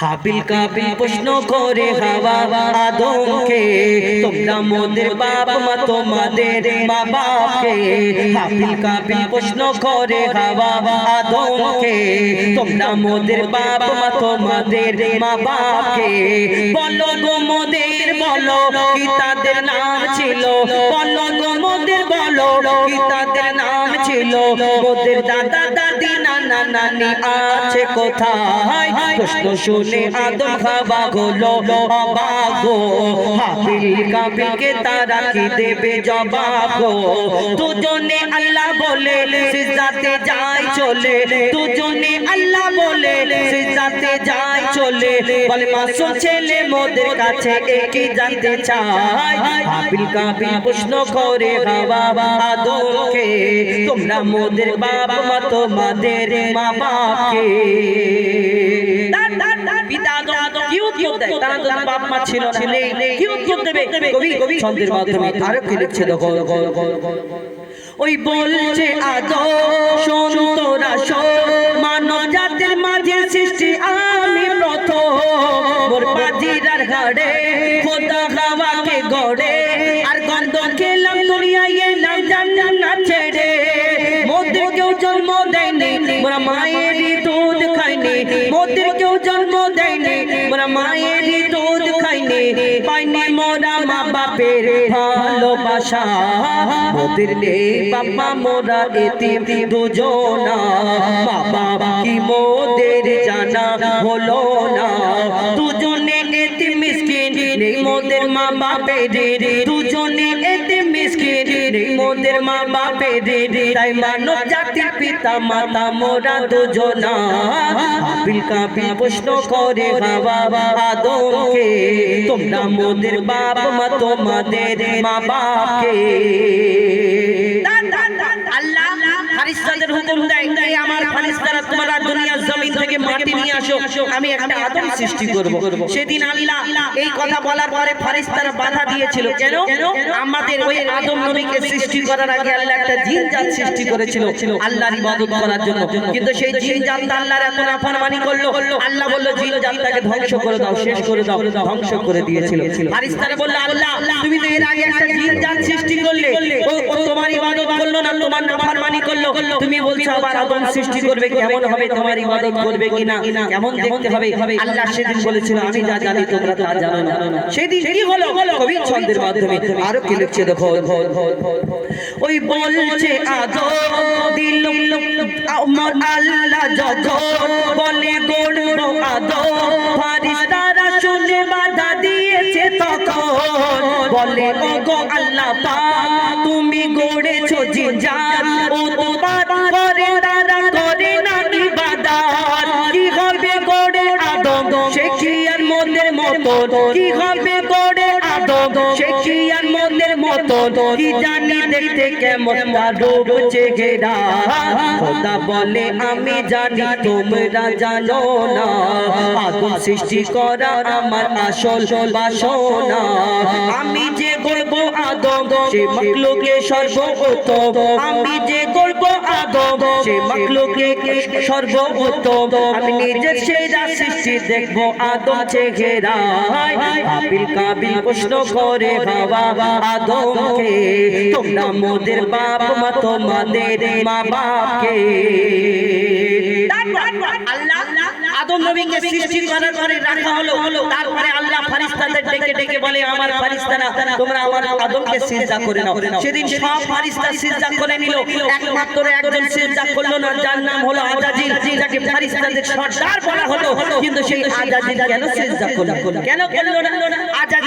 হাবিল কাবিল প্রশ্ন করে হাওয়া আদমকে, তোমরা মোদের বাপ মা, তোমাদের মা বাপকে। হাবিল কাবিল প্রশ্ন করে হাওয়া আদমকে, তোমরা মোদের বাপ মা, তোমাদের মা বাপকে। বলো গো মোদের, বলো তাদের নাম ছিল? বলো গো মোদের, বলো তাদের নাম ছিল? মোদের দাদা দাদি নানা নানি আছে কোথায়? প্রশ্ন শুনে আদম খাবা হলো অবাক হাবিল কাবিলকে তারা কি দেবে জবাব দুজনে আল্লাহ বলে সিজদাতে যায় চলে। দুজনে আল্লাহ বলে সিজদাতে যায় চলে। বলে, মাসুম ছেলে মোদের কাছে একই জানতে চায় হাবিল কাবিল প্রশ্ন করে হাওয়া আদমকে তোমরা মোদের বাপ মা তোমাদের মা বাপকে পিতা কি উত্তর দেয়? তারা তো বাপ মা ছিল না কি উত্তর দেবে? কবি কবি ছন্দের মাধ্যমে আরও কি লিখছে? দেখো ওই বলছে মানব জাতির মাঝে সৃষ্টি আমি প্রথম। মোর বাজিরার ঘাড়ে খোদা হাওয়াকে গড়ে। আর গন্ধ খেলাম দুনিয়ায় এলাম জান্নাত ছেড়ে। জন্ম দেয়নি। মোরা মায়েরই দুধ খাইনি। মোদের কেউ জন্ম দেয়নি। মোরা মায়েরই দুধ খাইনি। পাইনি মোরা মা বাপের ভালোবাসা। মোদের নেই বাবা মোরা এতিম দুজনা। বাবা কি মোদের জানা হলো না। দুজনে এতিম মিসকিন, নেই মোদের মা বাপের। দুজনে মোদের মা বাপের তাই মানব জাতির পিতা, মাতা, মোরা দুজনা। আপিল কাপিল প্রশ্ন করে বাবা আদমকে, তোমরা মোদের বাপ মা তোমাদের মা বাপকে। আল্লাহ ফারিস্তাদের হুকুম দেয় এই আমার ফারিস্তারা তোমরা দুনিয়ার জমিন থেকে মাটি নিয়ে আসো। আমি একটা আদম সৃষ্টি করব। সেদিন আল্লাহ এই কথা বলার পরে ফারিস্তারা বাধা দিয়েছিল। কেন? আমাদের ওই আদম নবীকে সৃষ্টি করার আগে আল্লাহ একটা জিন জাত সৃষ্টি করেছিল। আল্লাহর ইবাদত করার জন্য। কিন্তু সেই জিন জাতটা আল্লাহর এত নাফরমানি করল। আল্লাহ বলল জিন জাতটাকে ধ্বংস করে দাও শেষ করে দাও ধ্বংস করে দিয়েছিল। ফারিস্তারা বলল আল্লাহ তুমি তো এর আগে একটা জিন জাত সৃষ্টি করলে ও তোমার ইবাদত করল না তোমার নাফরমানি করল। তুমি বলছো আবার আদম সৃষ্টি করবে কেমন হবে? তোমার ইবাদত করবে কিনা? কেমন দেখতে হবে? আল্লাহ সেদিন বলেছিল আমি যা জানি তোমরা তা জানো না। সেদিন কি হলো? কবি ছন্দের মাধ্যমে আরও কি লিখছে দেখো ওই বলছে আদম দিল আমার আল্লাহ যত বলে গোড় আদম ফারিস্তারা শুনে বাধা তখন বলে আল্লাহ তুমি গড়েছো জিনজাত ও তোমার করে করে না কি হবে গড়ে আদম? সে কি আর মতো কি হবে গড়ে কি জানি দেখতে কেমন রূপ চেহারা খোদা বলে আমি জানি তোমরা জানো না। আদম সৃষ্টি করা আমার আসল বাসনা। আমি যে গর্ব আদম সে মখলুকে সর্বোত্তম আমি যে গর্ব আদম সে মখলুকে সর্বোত্তম আমি নিজের সেরা সৃষ্টি দেখব আদম চেহারা আপিল কাবিল প্রশ্ন করে বাবা আদমকে তোমরা মোদের বাপ মা তোমাদের মা বাপকে আদম নবীকে সৃষ্টি করার পরে রাখা হলো। তারপরে আল্লাহ ফারিস্তাদের ডেকে ডেকে বলে আমার ফারিস্তারা তোমরা আমার আদমকে সিজদা করে নাও। সেদিন সব ফারিস্তা সিজদা করে নিল। একমাত্র একজন সিজদা করল না যার নাম হলো আজাজিল। যাকে ফারিস্তাদের সর্দার বলা হলো। কিন্তু সেই আজাজিল কেন সিজদা করল? কেন করল না?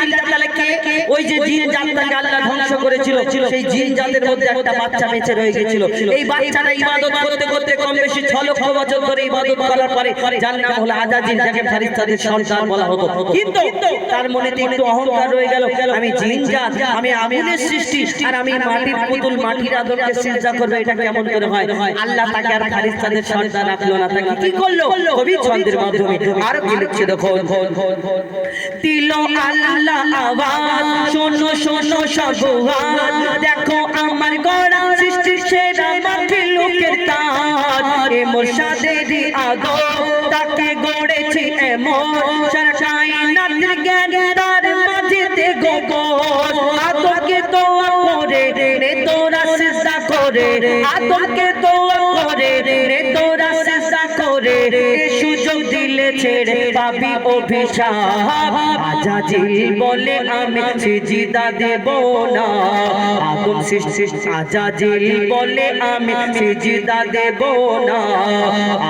আজাজিল তাহলে কে? ওই যে জিন জাতটাকে আল্লাহ ধ্বংস করেছিল, সেই জিন জাতের মধ্যে একটা বাচ্চা বেঁচে রয়ে গেছিল। এই বাচ্চাটা ইবাদত করতে করতে কম বেশি ছ লক্ষ বছর ধরে ইবাদত করার পরে যার নাম হলো আজাজিল যাকে ফারিস্তাদের সর্দার বলা হতো। কিন্তু তার একটু অহংকার রয়ে গেল। আমি জিন জাত, আমি আমিনের সৃষ্টি, আর আমি মাটির পুতুল মাটির আদরকে সিজদা করবে, এটা কেমন করে আল্লাহ তাকে আর ফারিস্তাদের সর্দার রাখল না, তাকে কি করল? কবি ছন্দের মাধ্যমে আরও কি লিখছে, দেখো। দিল আল্লাহ শোনো শোনো দেখো আমার গড়া সৃষ্টির সেরা মাঠে লোকের তাজ। এ মোরশাদের আদর তাকে গো কেমন সরকাই নাতির মাঝেতে গোপন আদমকে দোয়া করে, রে তোরা সিজদা করে। আদমকে দোয়া করে, রে তোরা সিজদা করে সুযোগ দিলে ছেড়ে পাবি অভিশাপ। বলে আমি সিজদা দেব না। সৃষ্টি আজাজিল বলে আমি সিজদা দেব না।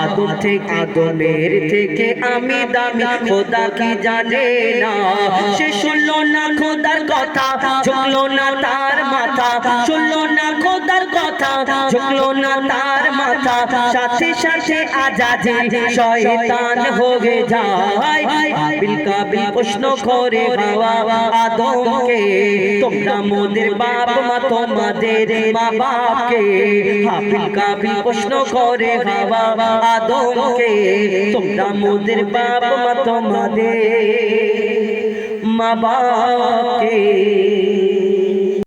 আদম থেকে আদমের থেকে আমি দামি, খোদা কি জানে না। সে শুনলো না খোদার কথা, ঝুঁকলো না তার মাথা। শুনলো না খোদার কথা, ঝুঁকলো না তার মাথা। সাথে সাথে আজাজিল শয়তান হয়ে যায়। আবিল কাবিল প্রশ্ন করে হাওয়া আদমকে, তোমরা মোদের বাপ মা, তোমাদের মা বাপকে আবিল কাবিল প্রশ্ন করে হাওয়া আদমকে, তোমরা মোদের বাপ মা, তোমাদের মা বাপকে।